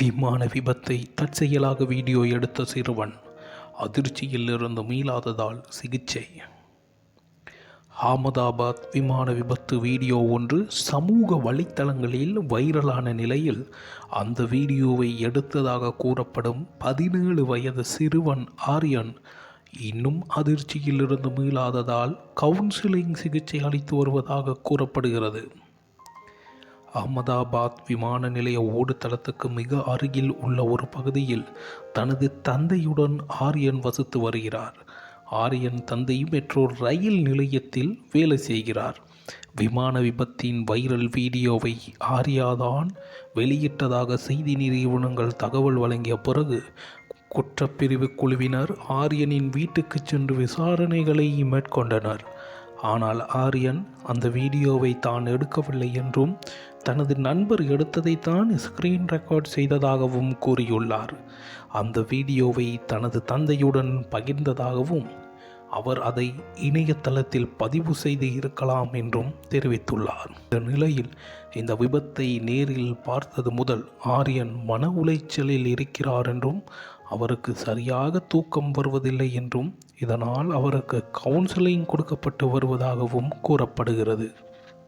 விமான விபத்தை தற்செயலாக வீடியோ எடுத்த சிறுவன் அதிர்ச்சியில் இருந்து மீளாததால் சிகிச்சை. அகமதாபாத் விமான விபத்து வீடியோ ஒன்று சமூக வலைத்தளங்களில் வைரலான நிலையில் அந்த வீடியோவை எடுத்ததாக கூறப்படும் பதினேழு வயது சிறுவன் ஆரியன் இன்னும் அதிர்ச்சியிலிருந்து மீளாததால் கவுன்சிலிங் சிகிச்சை அளித்து வருவதாக கூறப்படுகிறது. அகமதாபாத் விமான நிலைய ஓடுதளத்துக்கு மிக அருகில் உள்ள ஒரு பகுதியில் தனது தந்தையுடன் ஆரியன் வசித்து வருகிறார். ஆரியன் தந்தையும் பெற்றோர் ரயில் நிலையத்தில் வேலை செய்கிறார். விமான விபத்தின் வைரல் வீடியோவை ஆரியாதான் வெளியிட்டதாக செய்தி நிறுவனங்கள் தகவல் வழங்கிய பிறகு குற்றப்பிரிவு குழுவினர் ஆரியனின் வீட்டுக்கு சென்று விசாரணைகளை மேற்கொண்டனர். ஆனால் ஆரியன் அந்த வீடியோவை தான் எடுக்கவில்லை என்றும் தனது நண்பர் எடுத்ததை தான் ஸ்கிரீன் ரெக்கார்ட் செய்ததாகவும் கூறியுள்ளார். அந்த வீடியோவை தனது தந்தையுடன் பகிர்ந்ததாகவும் அவர் அதை இணையதளத்தில் பதிவு செய்து இருக்கலாம் என்றும் தெரிவித்துள்ளார். இந்த நிலையில் இந்த விபத்தை நேரில் பார்த்தது முதல் ஆரியன் மன உளைச்சலில் இருக்கிறார் என்றும் அவருக்கு சரியாக தூக்கம் வருவதில்லை என்றும் இதனால் அவருக்கு கவுன்சிலிங் கொடுக்கப்பட்டு வருவதாகவும் கூறப்படுகிறது.